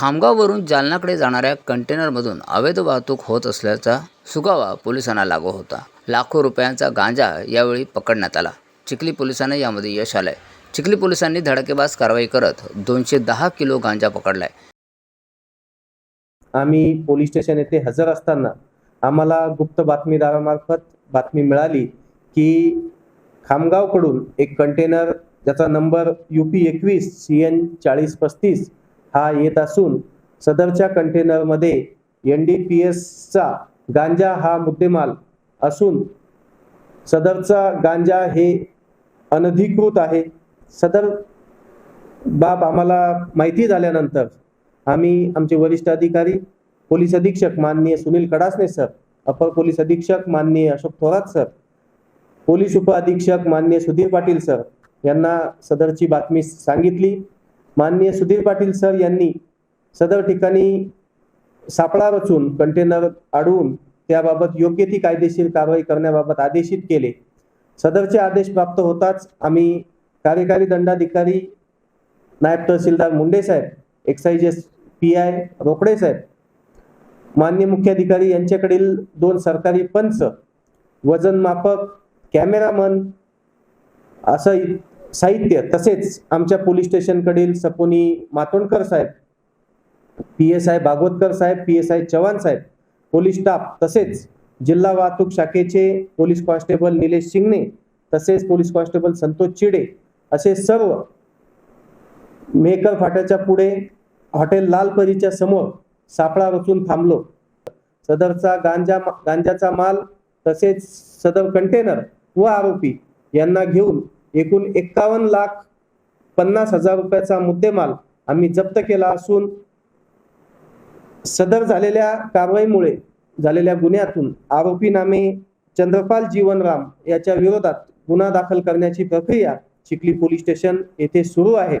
खामगाववरून जालनाकडे जाणाऱ्या कंटेनरमधून अवैध वाहतूक होत असल्याचा सुगावा पोलिसांना लागू होता. लाखो रुपयांचा गांजा यावेळी पकडण्यात आला. चिखली पोलिसांना यामध्ये यश आलंय. चिखली पोलिसांनी धडाकेबाज कारवाई करत दोनशे दहा किलो गांजा पकडलाय. आम्ही पोलीस स्टेशन येथे हजर असताना आम्हाला गुप्त बातमीदारामार्फत बातमी मिळाली की खामगावकडून एक कंटेनर ज्याचा नंबर यू पी एकवीस सी एन चाळीस पस्तीस हा येत असून सदरच्या कंटेनरमध्ये एन डी पी एसचा गांजा हा मुद्देमाल असून सदरचा गांजा हे अनधिकृत आहे. सदर बाब आम्हाला माहिती झाल्यानंतर आम्ही आमचे वरिष्ठ अधिकारी पोलीस अधीक्षक माननीय सुनील कडासने सर अपर पोलीस अधीक्षक माननीय अशोक थोरात सर पोलीस उप अधीक्षक माननीय सुधीर पाटील सर यांना सदरची बातमी सांगितली. माननीय सुधीर पाटील सर यांनी सदर ठिकाणी सापळा रचून कंटेनर अडवून त्याबाबत योग्य ती कायदेशीर कारवाई करण्याबाबत आदेशित केले. सदरचे आदेश प्राप्त होताच आम्ही कार्यकारी दंडाधिकारी नायब तहसीलदार मुंडे साहेब excise S P I Rokade साहेब मान्य मुख्याधिकारी यांच्याकडील दोन सरकारी पंच वजन मापक कॅमेरामन असं इ- साहित्य तसेच आमच्या पोलीस स्टेशनकडील सपोनी मातोंडकर साहेब पी एस आय भागवतकर साहेब पी एस आय चव्हाण साहेब पोलीस स्टाफ तसेच जिल्हा वाहतूक शाखेचे पोलीस कॉन्स्टेबल निलेश शिंगणे तसेच पोलीस कॉन्स्टेबल संतोष चिडे असे सर्व मेकर फाट्याच्या पुढे हॉटेल लालपरीच्या समोर सापळा रचून थांबलो. सदरचा गांजा गांजाचा माल तसेच सदर कंटेनर व आरोपी यांना घेऊन एकूण एक्कावन्न लाख पन्नास हजार रुपयाचा मुद्देमाल आम्ही जप्त केला असून सदर झालेल्या कारवाईमुळे झालेल्या गुन्ह्यातून आरोपी नामे चंद्रपाल जीवनराम याच्या विरोधात गुन्हा दाखल करण्याची प्रक्रिया चिखली पोलीस स्टेशन येथे सुरू आहे.